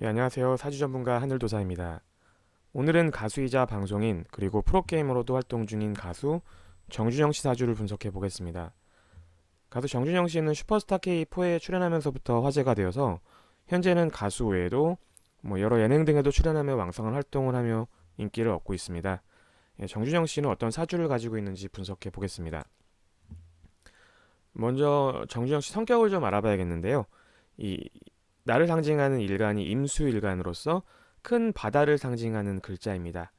예, 안녕하세요. 사주 전문가 하늘도사입니다. 오늘은 가수이자 방송인 그리고 프로게이머로도 활동 중인 가수 정준영 씨 사주를 분석해 보겠습니다. 가수 정준영 씨는 슈퍼스타 K4에 출연하면서부터 화제가 되어서 현재는 가수 외에도 뭐 여러 예능 등에도 출연하며 왕성한 활동을 하며 인기를 얻고 있습니다. 예, 정준영 씨는 어떤 사주를 가지고 있는지 분석해 보겠습니다. 먼저 정준영 씨 성격을 좀 알아봐야겠는데요. 이 나를 상징하는 일간이 임수일간으로서 큰 바다를 상징하는 글자입니다.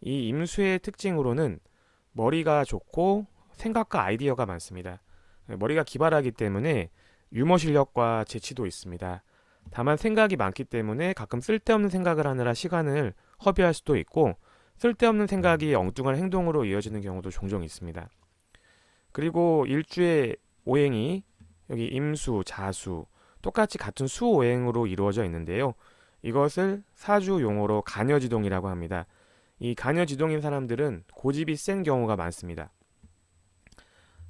이 임수의 특징으로는 머리가 좋고 생각과 아이디어가 많습니다. 머리가 기발하기 때문에 유머 실력과 재치도 있습니다. 다만 생각이 많기 때문에 가끔 쓸데없는 생각을 하느라 시간을 허비할 수도 있고 쓸데없는 생각이 엉뚱한 행동으로 이어지는 경우도 종종 있습니다. 그리고 일주의 오행이 여기 임수, 자수, 똑같이 같은 수오행으로 이루어져 있는데요. 이것을 사주 용어로 간여지동이라고 합니다. 이 간여지동인 사람들은 고집이 센 경우가 많습니다.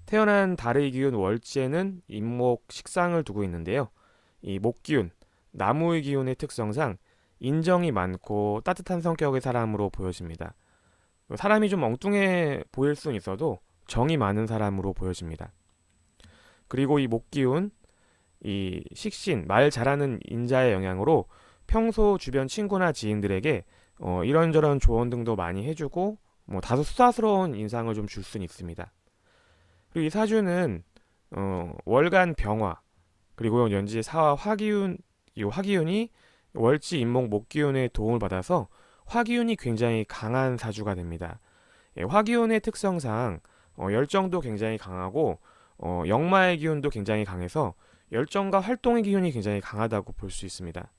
태어난 달의 기운 월지에는 임목 식상을 두고 있는데요. 이 목기운, 나무의 기운의 특성상 인정이 많고 따뜻한 성격의 사람으로 보여집니다. 사람이 좀 엉뚱해 보일 수는 있어도 정이 많은 사람으로 보여집니다. 그리고 이 목기운, 이 식신, 말 잘하는 인자의 영향으로 평소 주변 친구나 지인들에게 어, 이런저런 조언 등도 많이 해주고 뭐 다소 수다스러운 인상을 좀 줄 수는 있습니다. 그리고 이 사주는 어, 월간 병화 그리고 연지 사화 화기운 이 화기운이 월지 임목 목기운의 도움을 받아서 화기운이 굉장히 강한 사주가 됩니다. 예, 화기운의 특성상 어, 열정도 굉장히 강하고 어, 역마의 기운도 굉장히 강해서 열정과 활동의 기운이 굉장히 강하다고 볼 수 있습니다.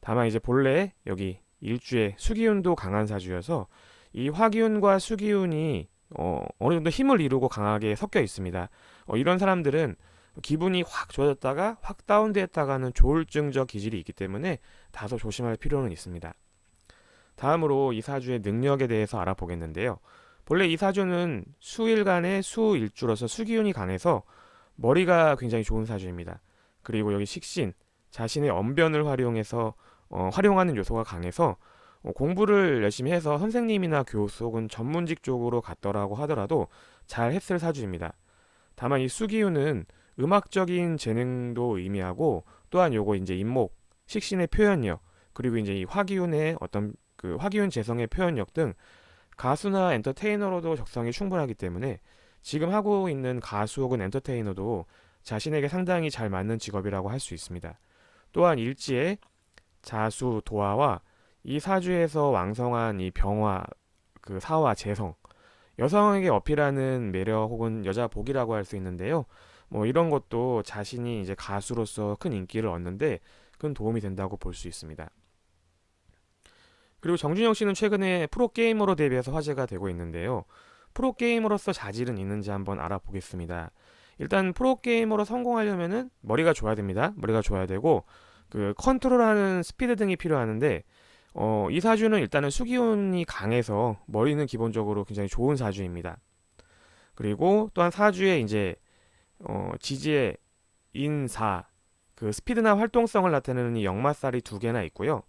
다만 이제 본래 여기 일주에 수기운도 강한 사주여서 이 화기운과 수기운이 어, 어느 정도 힘을 이루고 강하게 섞여 있습니다. 어, 이런 사람들은 기분이 확 좋아졌다가 확 다운됐다가는 조울증적 기질이 있기 때문에 다소 조심할 필요는 있습니다. 다음으로 이 사주의 능력에 대해서 알아보겠는데요. 본래 이 사주는 수일간의 수일주로서 수기운이 강해서 머리가 굉장히 좋은 사주입니다. 그리고 여기 식신, 자신의 언변을 활용해서 어, 활용하는 요소가 강해서 어, 공부를 열심히 해서 선생님이나 교수 혹은 전문직 쪽으로 갔더라고 하더라도 잘 했을 사주입니다. 다만 이 수기운은 음악적인 재능도 의미하고 또한 요거 이제 임목, 식신의 표현력 그리고 이제 이 화기운의 어떤 그 화기운 재성의 표현력 등 가수나 엔터테이너로도 적성이 충분하기 때문에 지금 하고 있는 가수 혹은 엔터테이너도 자신에게 상당히 잘 맞는 직업이라고 할 수 있습니다. 또한 일지에 자수, 도화와 이 사주에서 왕성한 이 병화, 그 사화, 재성, 여성에게 어필하는 매력 혹은 여자 복이라고 할 수 있는데요. 뭐 이런 것도 자신이 이제 가수로서 큰 인기를 얻는데 큰 도움이 된다고 볼 수 있습니다. 그리고 정준영 씨는 최근에 프로게이머로 데뷔해서 화제가 되고 있는데요. 프로게이머로서 자질은 있는지 한번 알아보겠습니다. 일단 프로게이머로 성공하려면은 머리가 좋아야 됩니다. 머리가 좋아야 되고 그 컨트롤하는 스피드 등이 필요하는데 어, 이 사주는 일단은 수기운이 강해서 머리는 기본적으로 굉장히 좋은 사주입니다. 그리고 또한 사주에 이제 어, 지지의 인사 그 스피드나 활동성을 나타내는 이 역마살이 두 개나 있고요.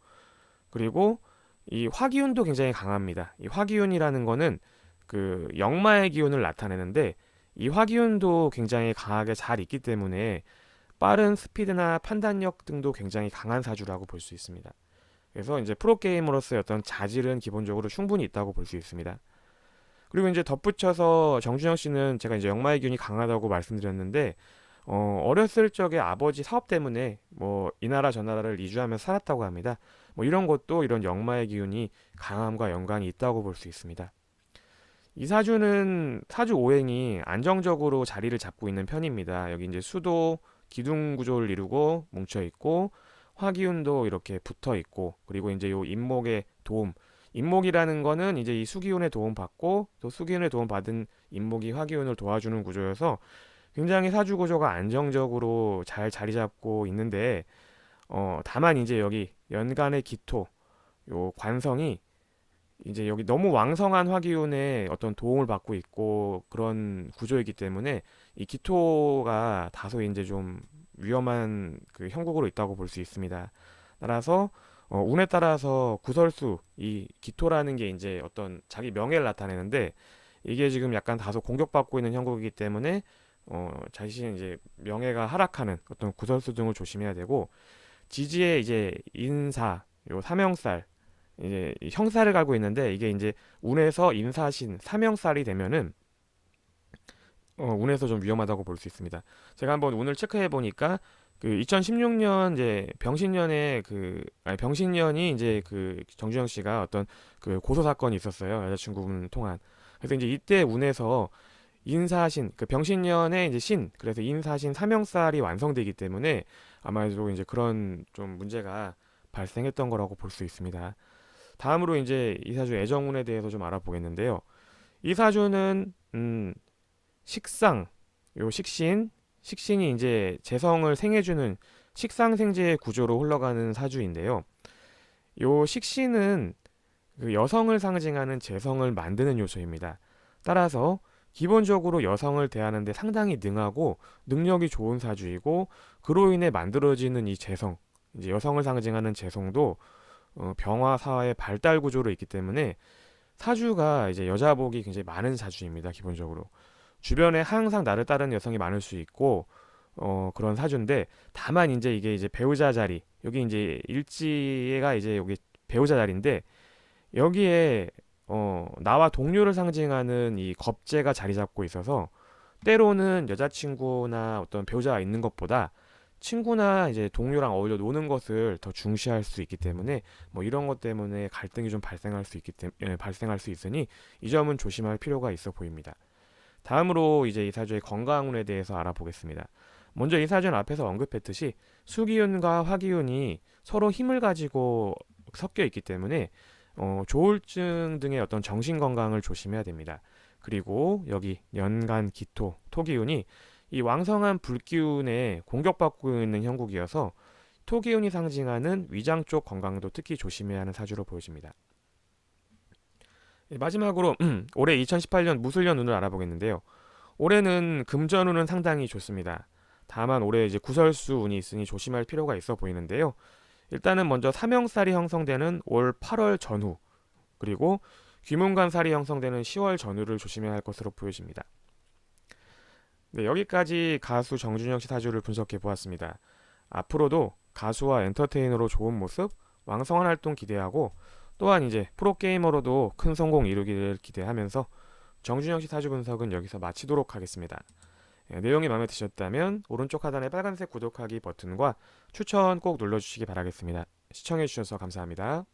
그리고 이 화기운도 굉장히 강합니다. 이 화기운이라는 거는 그 역마의 기운을 나타내는데 이 화기운도 굉장히 강하게 잘 있기 때문에 빠른 스피드나 판단력 등도 굉장히 강한 사주라고 볼 수 있습니다. 그래서 이제 프로게이머로서의 어떤 자질은 기본적으로 충분히 있다고 볼 수 있습니다. 그리고 이제 덧붙여서 정준영 씨는 제가 이제 역마의 기운이 강하다고 말씀드렸는데 어, 어렸을 적에 아버지 사업 때문에 뭐 이 나라 저 나라를 이주하면서 살았다고 합니다. 뭐 이런 것도 이런 역마의 기운이 강함과 연관이 있다고 볼 수 있습니다. 이 사주는 사주 오행이 안정적으로 자리를 잡고 있는 편입니다. 여기 이제 수도 기둥 구조를 이루고 뭉쳐 있고 화기운도 이렇게 붙어 있고 그리고 이제 요 임목의 도움 임목이라는 거는 이제 이 수기운의 도움 받고 또 수기운의 도움 받은 임목이 화기운을 도와주는 구조여서 굉장히 사주 구조가 안정적으로 잘 자리 잡고 있는데 어 다만 이제 여기 연간의 기토 요 관성이 이제 여기 너무 왕성한 화기운에 어떤 도움을 받고 있고 그런 구조이기 때문에 이 기토가 다소 이제 좀 위험한 그 형국으로 있다고 볼 수 있습니다. 따라서 어, 운에 따라서 구설수 이 기토라는 게 이제 어떤 자기 명예를 나타내는데 이게 지금 약간 다소 공격받고 있는 형국이기 때문에 어, 자신의 이제 명예가 하락하는 어떤 구설수 등을 조심해야 되고 지지에 이제 인사 요 사명살 이제 이 형살을 갈고 있는데 이게 이제 운에서 인사신 사명살이 되면은 어, 운에서 좀 위험하다고 볼 수 있습니다. 제가 한번 운을 체크해 보니까 그 2016년 이제 병신년에 그 아니 병신년이 이제 그 정주영 씨가 어떤 그 고소 사건이 있었어요. 여자친구분 통한. 그래서 이제 이때 운에서 인사신 그 병신년에 이제 신 그래서 인사신 사명살이 완성되기 때문에 아마도 이제 그런 좀 문제가 발생했던 거라고 볼 수 있습니다. 다음으로 이제 이사주 애정운에 대해서 좀 알아보겠는데요. 이사주는 음 식상 요 식신 식신이 이제 재성을 생해주는 식상생재의 구조로 흘러가는 사주인데요. 요 식신은 그 여성을 상징하는 재성을 만드는 요소입니다. 따라서 기본적으로 여성을 대하는데 상당히 능하고 능력이 좋은 사주이고 그로 인해 만들어지는 이 재성, 이제 여성을 상징하는 재성도 어, 병화 사화의 발달 구조로 있기 때문에 사주가 이제 여자복이 굉장히 많은 사주입니다. 기본적으로 주변에 항상 나를 따르는 여성이 많을 수 있고 어, 그런 사주인데 다만 이제 이게 이제 배우자 자리 여기 이제 일지가 이제 여기 배우자 자리인데 여기에 어, 나와 동료를 상징하는 이 겁재가 자리 잡고 있어서 때로는 여자친구나 어떤 배우자가 있는 것보다 친구나 이제 동료랑 어울려 노는 것을 더 중시할 수 있기 때문에 뭐 이런 것 때문에 갈등이 좀 발생할 수 있기 때문에 발생할 수 있으니 이 점은 조심할 필요가 있어 보입니다. 다음으로 이제 이 사주의 건강운에 대해서 알아보겠습니다. 먼저 이 사주는 앞에서 언급했듯이 수기운과 화기운이 서로 힘을 가지고 섞여 있기 때문에 어, 조울증 등의 어떤 정신 건강을 조심해야 됩니다. 그리고 여기 연간 기토 토기운이 이 왕성한 불기운에 공격받고 있는 형국이어서 토기운이 상징하는 위장 쪽 건강도 특히 조심해야 하는 사주로 보여집니다. 예, 마지막으로 올해 2018년 무술년 운을 알아보겠는데요. 올해는 금전운은 상당히 좋습니다. 다만 올해 이제 구설수 운이 있으니 조심할 필요가 있어 보이는데요. 일단은 먼저 사명살이 형성되는 올 8월 전후 그리고 귀문관살이 형성되는 10월 전후를 조심해야 할 것으로 보여집니다. 네, 여기까지 가수 정준영 씨 사주를 분석해 보았습니다. 앞으로도 가수와 엔터테이너로 좋은 모습, 왕성한 활동 기대하고 또한 이제 프로게이머로도 큰 성공 이루기를 기대하면서 정준영 씨 사주 분석은 여기서 마치도록 하겠습니다. 예, 내용이 마음에 드셨다면 오른쪽 하단의 빨간색 구독하기 버튼과 추천 꼭 눌러주시기 바라겠습니다. 시청해주셔서 감사합니다.